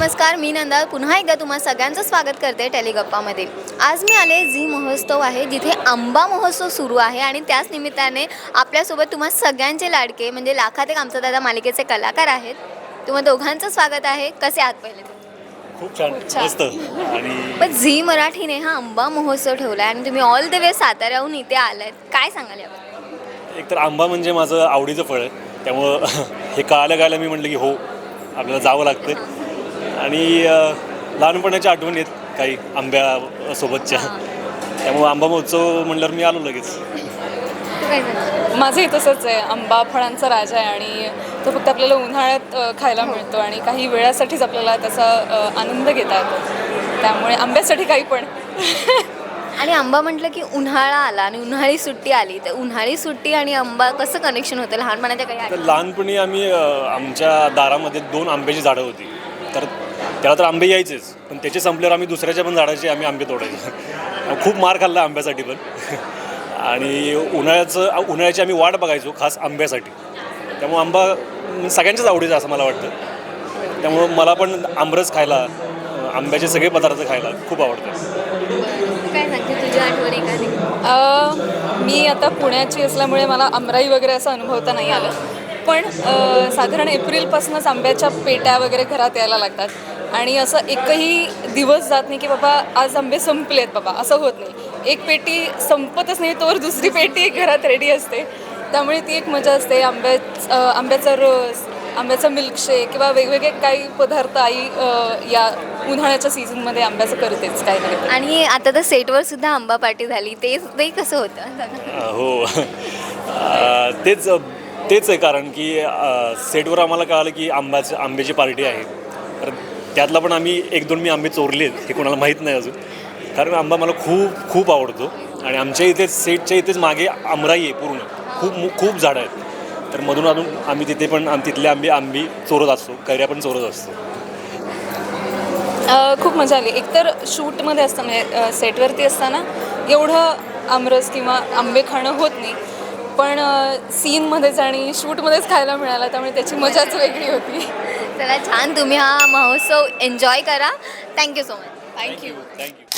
नमस्कार मी नंदा पुन्हा एकदा तुम्हा सगळ्यांचं स्वागत करते टेलिगप्पामध्ये. आज मी आले झी महोत्सव आहे जिथे आंबा महोत्सव सुरू आहे आणि त्याच निमित्ताने आपल्यासोबत तुम्हा सगळ्यांचे लाडके म्हणजे लाखात एक आमचा दादा मालिकेचे कलाकार आहेत. तुम्हा दोघांचं स्वागत आहे. कसे आहात पहिले? खूप छान. मस्त. आणि पण झी मराठीने हा आंबा महोत्सव ठेवला आहे आणि तुम्ही ऑल द वे साताऱ्याहून इथे आलात काय सांगाल याबद्दल? एकतर आंबा म्हणजे माझं आवडीचं फळ आहे. त्यामुळं हे कळालं कळालं मी म्हटलं की हो आपल्याला जावं लागतं आणि लहानपणाच्या आठवणी आहेत काही आंब्या सोबतच्या. त्यामुळं आंबा महोत्सव म्हणल्यावर मी आलो लगेच? माझंही तसंच आहे. आंबा फळांचा राजा आहे आणि तो फक्त आपल्याला उन्हाळ्यात खायला मिळतो आणि काही वेळासाठीच आपल्याला त्याचा आनंद घेता येतो. त्यामुळे आंब्यासाठी काही पण. आणि आंबा म्हटलं की उन्हाळा आला आणि उन्हाळी सुट्टी आली. तर उन्हाळी सुट्टी आणि आंबा कसं कनेक्शन होतं? लहानपणाच्या काही? लहानपणी आम्ही आमच्या दारामध्ये दोन आंब्याची झाडं होती. तर त्याला तर आंबे यायचेच पण त्याचे संपल्यावर आम्ही दुसऱ्याच्या पण झाडाचे आम्ही आंबे तोडायचो. खूप मार खाल्ला आंब्यासाठी पण. आणि उन्हाळ्याचं उन्हाळ्याची आम्ही वाट बघायचो खास आंब्यासाठी. त्यामुळं आंबा सगळ्यांच्याच आवडीचा असं मला वाटतं. त्यामुळं मला पण आंबरस खायला आंब्याचे सगळे पदार्थ खायला खूप आवडतात. तू काय सांगते तुझ्या आठवणी एखादी? अ, मी आता पुण्याची असल्यामुळे मला आमराई वगैरे असं अनुभवता नाही आलं. पण साधारण एप्रिलपासूनच आंब्याच्या पेट्या वगैरे घरात यायला लागतात. आणि असं एकही दिवस जात नाही की बाबा आज आंबे संपलेत बाबा असं होत नाही. एक पेटी संपतच नाही तोवर दुसरी पेटी घरात रेडी असते. त्यामुळे ती एक मजा असते आंब्याच अ, आंब्याचा रस आंब्याचा मिल्कशेक किंवा वेगवेगळे काही पदार्थ आई या उन्हाळ्याच्या सीझनमध्ये आंब्याचं करतेच काही ना काही. आणि आता तर सेटवर सुद्धा आंबा पार्टी झाली ते ते कसं होतं? हो. तेच तेच आहे कारण की सेटवर आम्हाला कळालं की आंब्याचं आंब्याची पार्टी आहे. तर त्यातला पण आम्ही एक दोन मी आंबे चोरले आहेत हे कोणाला माहीत नाही अजून. कारण आंबा मला खूप खूप आवडतो आणि आमच्या इथे सेटच्या इथेच मागे आमराई आहे पूर्ण. खूप खूप झाडं आहेत. तर मधून अजून आम्ही तिथे पण तिथले आंबे आंबी चोरत असतो कैऱ्या पण चोरत असतो. खूप मजा आली. एकतर शूटमध्ये असताना म्हणजे सेटवरती असताना एवढं आमरस किंवा आंबे खाणं होत नाही. पण सीनमध्येच आणि शूटमध्येच खायला मिळाला त्यामुळे त्याची मजाच वेगळी होती. चला छान तुम्ही हा महोत्सव एन्जॉय करा. Thank you so much thank you thank you